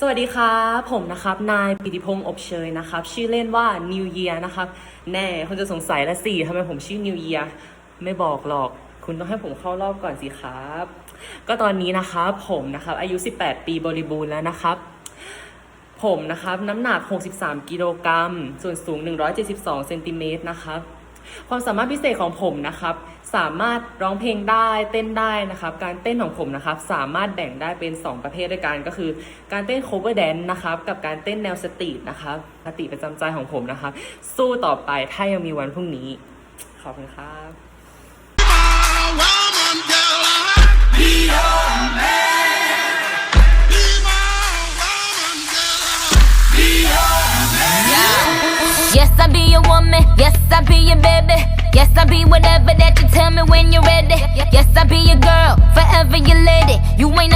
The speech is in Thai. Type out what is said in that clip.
สวัสดีครับผมนะครับ นายปิติพงษ์อบเชยนะครับ ชื่อเล่นว่า New Year นะครับ แน่คุณจะสงสัยละสิทำไมผมชื่อ New Year ไม่บอกหรอก คุณต้องให้ผมเข้ารอบก่อนสิครับ ก็ตอนนี้นะครับผมนะครับ อายุ 18 ปีบริบูรณ์แล้วนะครับ ผมนะครับ น้ำหนัก 63 กิโลกรัมส่วนสูง 172 เซนติเมตรนะครับ ความสามารถพิเศษของผมนะครับ สามารถร้องเพลงได้เต้นได้นะครับ การเต้นของผมนะครับ สามารถแบ่งได้เป็น 2 ประเภทด้วยกันก็คือ การเต้น cover dance นะครับ กับการเต้นแนวสตรีทนะครับสตรีทประจำใจของผมนะครับ สู้ต่อไปถ้ายังมีวันพรุ่งนี้ ขอบคุณครับ woman, girl, I be your. Baby. Yes, I be whatever that you tell me when you're ready. Yes, I be your girl, forever your lady. You ain't